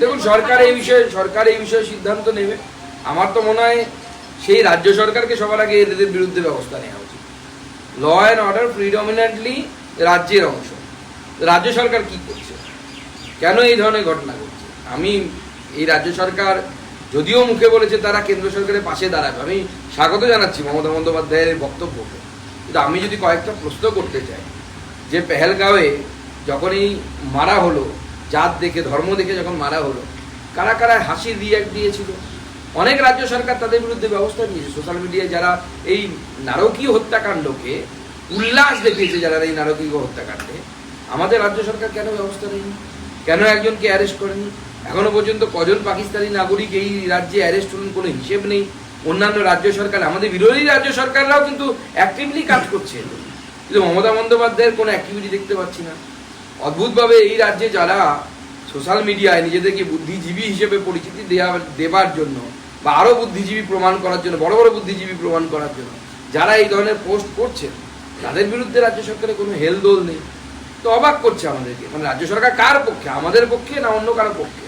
দেখুন, সরকার এই বিষয়ে, সরকার এই বিষয়ে সিদ্ধান্ত নেবে। আমার তো মনে হয় সেই রাজ্য সরকারকে সবার আগে এদের বিরুদ্ধে ব্যবস্থা নেওয়া উচিত। ল অ্যান্ড অর্ডার প্রিডমিনেন্টলি রাজ্যের অংশ। রাজ্য সরকার কি করছে? কেন এই ধরনের ঘটনা ঘটছে? আমি এই রাজ্য সরকার যদিও মুখে বলেছে তারা কেন্দ্র সরকারের পাশে দাঁড়াবে। আমি স্বাগত জানাচ্ছি মমতা বন্দ্যোপাধ্যায়ের বক্তব্যকে। কিন্তু আমি যদি কয়েকটা প্রশ্ন করতে চাই, যে পেহেলগাঁওয়ে যখন এই মারা হলো জাত দেখে, ধর্ম দেখে যখন মারা হলো, কারা কারা হাসির রিয়াক্ট দিয়েছিল? অনেক রাজ্য সরকার তাদের বিরুদ্ধে ব্যবস্থা নিয়েছে। সোশ্যাল মিডিয়ায় যারা এই নারকীয় হত্যাকাণ্ডকে উল্লাস দেখিয়েছে, যারা এই নারকীয় হত্যাকাণ্ডে, আমাদের রাজ্য সরকার কেন ব্যবস্থা নেয়নি? কেন একজনকে অ্যারেস্ট করেনি? এখনও পর্যন্ত কজন পাকিস্তানি নাগরিক এই রাজ্যে অ্যারেস্ট হলেন কোনো হিসেব নেই। অন্যান্য রাজ্য সরকার, আমাদের বিরোধী রাজ্য সরকাররাও কিন্তু অ্যাক্টিভলি কাজ করছে। কিন্তু মমতা বন্দ্যোপাধ্যায়ের কোনো অ্যাক্টিভিটি দেখতে পাচ্ছি না। অদ্ভুতভাবে এই রাজ্যে যারা সোশ্যাল মিডিয়ায় নিজেদেরকে বুদ্ধিজীবী হিসেবে পরিচিতি দেওয়া দেবার জন্য বা আরও বুদ্ধিজীবী প্রমাণ করার জন্য, বড় বড় বুদ্ধিজীবী প্রমাণ করার জন্য যারা এই ধরনের পোস্ট করছেন, তাদের বিরুদ্ধে রাজ্য সরকারের কোনো হেলদোল নেই। তো অবাক করছে আমাদেরকে। মানে রাজ্য সরকার কার পক্ষে? আমাদের পক্ষে না অন্য কারও পক্ষে?